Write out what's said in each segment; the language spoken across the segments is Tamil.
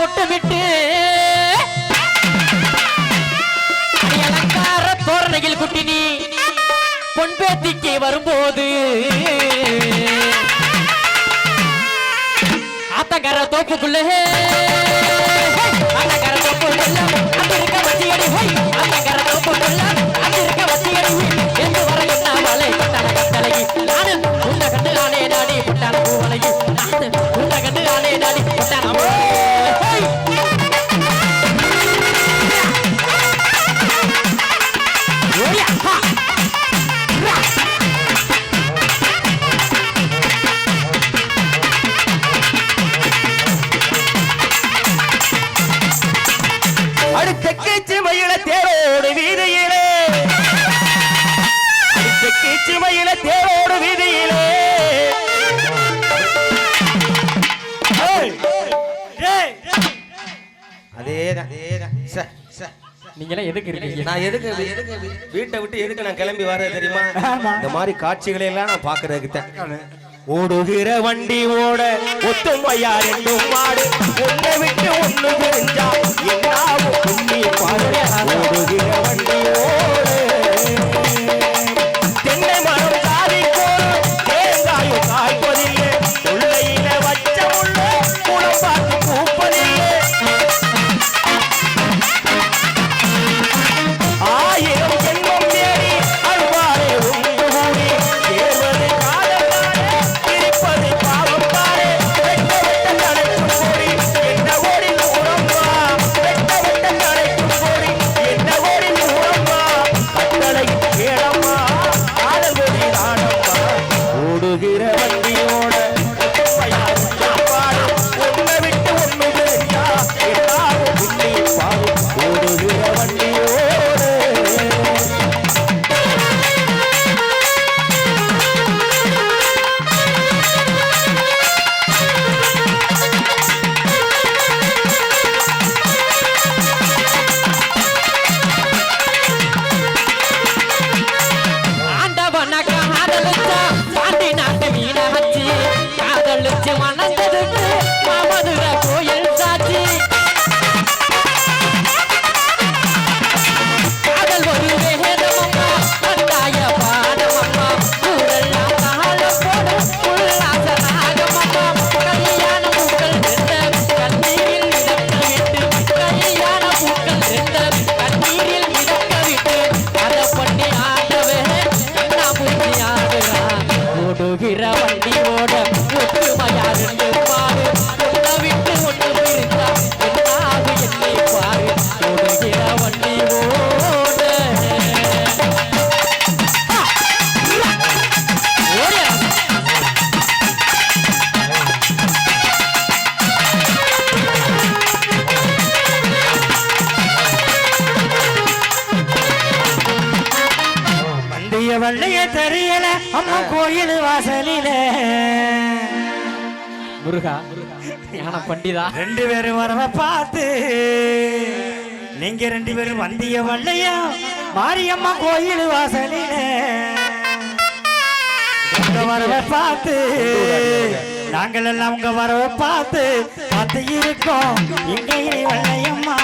பொட்டு விட்டு இலக்கார தோரணையில் குட்டி நீ குட்டினி பொன்பேத்திக்கு வரும்போது. ஆத்தங்கர தோப்புக்குள்ளே. அதேதான் எதுக்கு இருக்கீங்க? நான் எதுக்கு எதுக்கு வீட்டை விட்டு எதுக்கு நான் கிளம்பி வரேன் தெரியுமா? இந்த மாதிரி காட்சிகளை எல்லாம் நான் பாக்குறதுக்கு தான் ஓடுகிற வண்டி ஓட ஒத்தும் பையா ரெண்டும் மாடு ஒன்றை விட்டு ஒண்ணு தெரிஞ்சா எல்லாவும் the தொல்லையே தெரியல அம்மா கோயில் வாசலில. முருகா ஞான பண்டிதா. ரெண்டு பேரும் வரவ பார்த்து நீங்க ரெண்டு பேரும் வந்திய வல்லையா மாரியம்மா கோயில் வாசலில. வரவ பார்த்து நாங்கள் எல்லாம் உங்க வரவ பார்த்து பார்த்து இருக்கோம். இங்கே வல்லையம்மா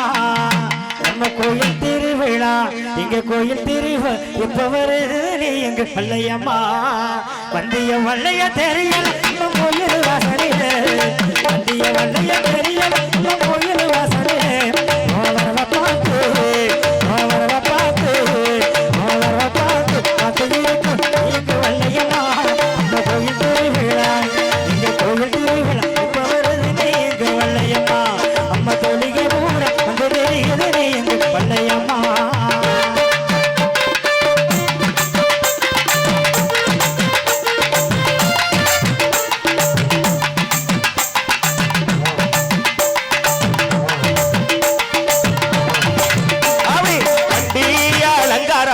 நம்ம கோயில் வேணா எங்க கோயில் தெரிவ. இப்ப வருது நீ எங்க பள்ளையம்மா வந்திய வள்ளைய தெரியல.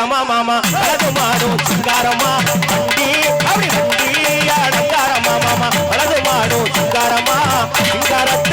அடங்காரமா மாமா? அழகு மாடும் சிங்காரமா? வண்டி அப்படி வண்டி அடங்காரமா மாமா? அழகு மாடும் சிங்காரமா? சிங்காரத்தை